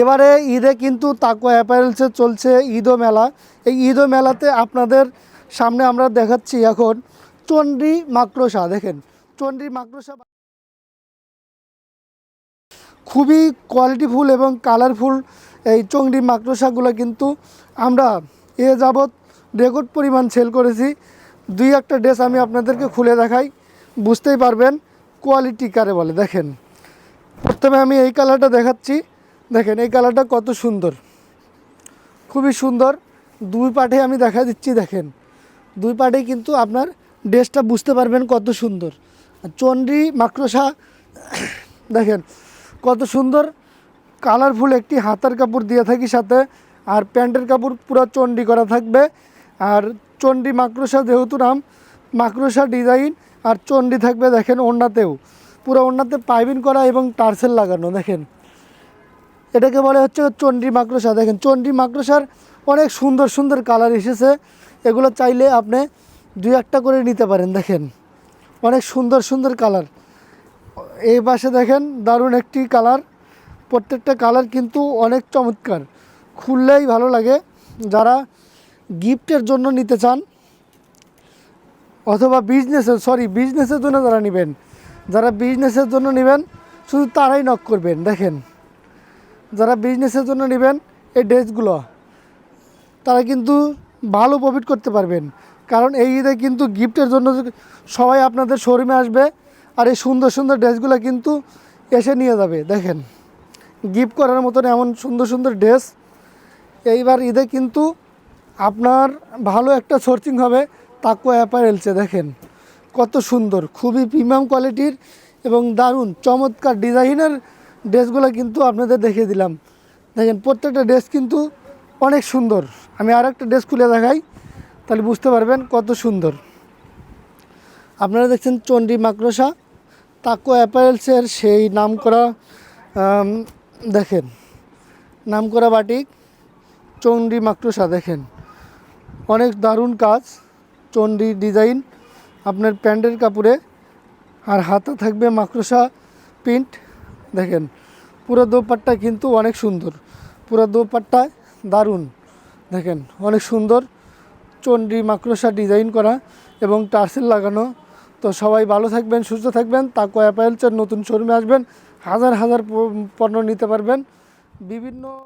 এবারে ঈদে কিন্তু তাকো অ্যাপারেলসে চলছে ঈদও মেলা। এই ঈদও মেলাতে আপনাদের সামনে আমরা দেখাচ্ছি এখন চন্ডী মাকড়সা, দেখেন। চন্ডী মাকড়সা খুবই কোয়ালিটিফুল এবং কালারফুল এই চংড়ি মাকড়সাগুলো কিন্তু আমরা এ যাবৎ রেকর্ড পরিমাণ সেল করেছি। দুই একটা ড্রেস আমি আপনাদেরকে খুলে দেখাই। বুঝতেই পারবেন কোয়ালিটি কারে বলে। দেখেন, প্রথমে আমি এই কালারটা দেখাচ্ছি। দেখেন, এই কালারটা কত সুন্দর। খুবই সুন্দর। দুই পাটে আমি দেখা দিচ্ছি, দেখেন। দুই পাটেই কিন্তু আপনার ড্রেসটা বুঝতে পারবেন কত সুন্দর। চন্ডী মাকড়সা, দেখেন, কত সুন্দর। কালারফুল একটি হাতার কাপড় দিয়ে থাকি সাথে, আর প্যান্টের কাপড় পুরো চন্ডি করা থাকবে। আর চন্ডী মাকড়সা যেহেতু নাম, মাকড়সা ডিজাইন, আর চন্ডি থাকবে, দেখেন, ওড়নাতেও। পুরো ওড়নাতে পাইপিং করা এবং টার্সেল লাগানো, দেখেন। এটাকে বলে হচ্ছে চন্ডী মাকড়সা। দেখেন, চন্ডী মাকড়সার অনেক সুন্দর সুন্দর কালার এসেছে। এগুলো চাইলে আপনি দুই একটা করে নিতে পারেন, দেখেন। অনেক সুন্দর সুন্দর কালার এই পাশে দেখেন, দারুণ একটি কালার প্রত্যেকটা কালার কিন্তু অনেক চমৎকার। খুললেই ভালো লাগে। যারা গিফটের জন্য নিতে চান, অথবা বিজনেসের সরি বিজনেসের জন্য যারা নেবেন, যারা বিজনেসের জন্য নেবেন, শুধু তারাই নক করবেন, দেখেন। যারা বিজনেসের জন্য নেবেন, এই ড্রেসগুলো, তারা কিন্তু ভালো প্রফিট করতে পারবেন। কারণ এই ঈদে কিন্তু গিফটের জন্য সবাই আপনাদের শোরুমে আসবে, আর এই সুন্দর সুন্দর ড্রেসগুলো কিন্তু এসে নিয়ে যাবে, দেখেন। গিফট করার মতন এমন সুন্দর সুন্দর ড্রেস। এইবার ঈদে কিন্তু আপনার ভালো একটা সোর্সিং হবে তাকো অ্যাপারেলসে, দেখেন। কত সুন্দর, খুবই প্রিমিয়াম কোয়ালিটির এবং দারুণ, চমৎকার ডিজাইনের ড্রেসগুলো কিন্তু আপনাদের দেখিয়ে দিলাম। দেখেন, প্রত্যেকটা ড্রেস কিন্তু অনেক সুন্দর। আমি আর একটা ড্রেস খুলে দেখাই, তাহলে বুঝতে পারবেন কত সুন্দর। আপনারা দেখছেন চণ্ডী মাকড়সা। তাকো অ্যাপারেলসের সেই নাম করা দেখেন নাম করা বাটিক, চণ্ডী মাকড়সা দেখেন। অনেক দারুণ কাজ, চণ্ডী ডিজাইন। আপনার প্যান্টের কাপড়ে আর হাতা থাকবে মাকড়সা প্রিন্ট। দেখেন, পুরো দোপাট্টা কিন্তু অনেক সুন্দর। পুরো দোপাট্টায় দারুণ। দেখেন, অনেক সুন্দর। চণ্ডী মাকড়সা ডিজাইন করা এবং টার্সেল লাগানো। তো সবাই ভালো থাকবেন, সুস্থ থাকবেন। তাকো অ্যাপারেলসের নতুন শোরুমে আসবেন। হাজার হাজার পণ্য নিতে পারবেন। বিভিন্ন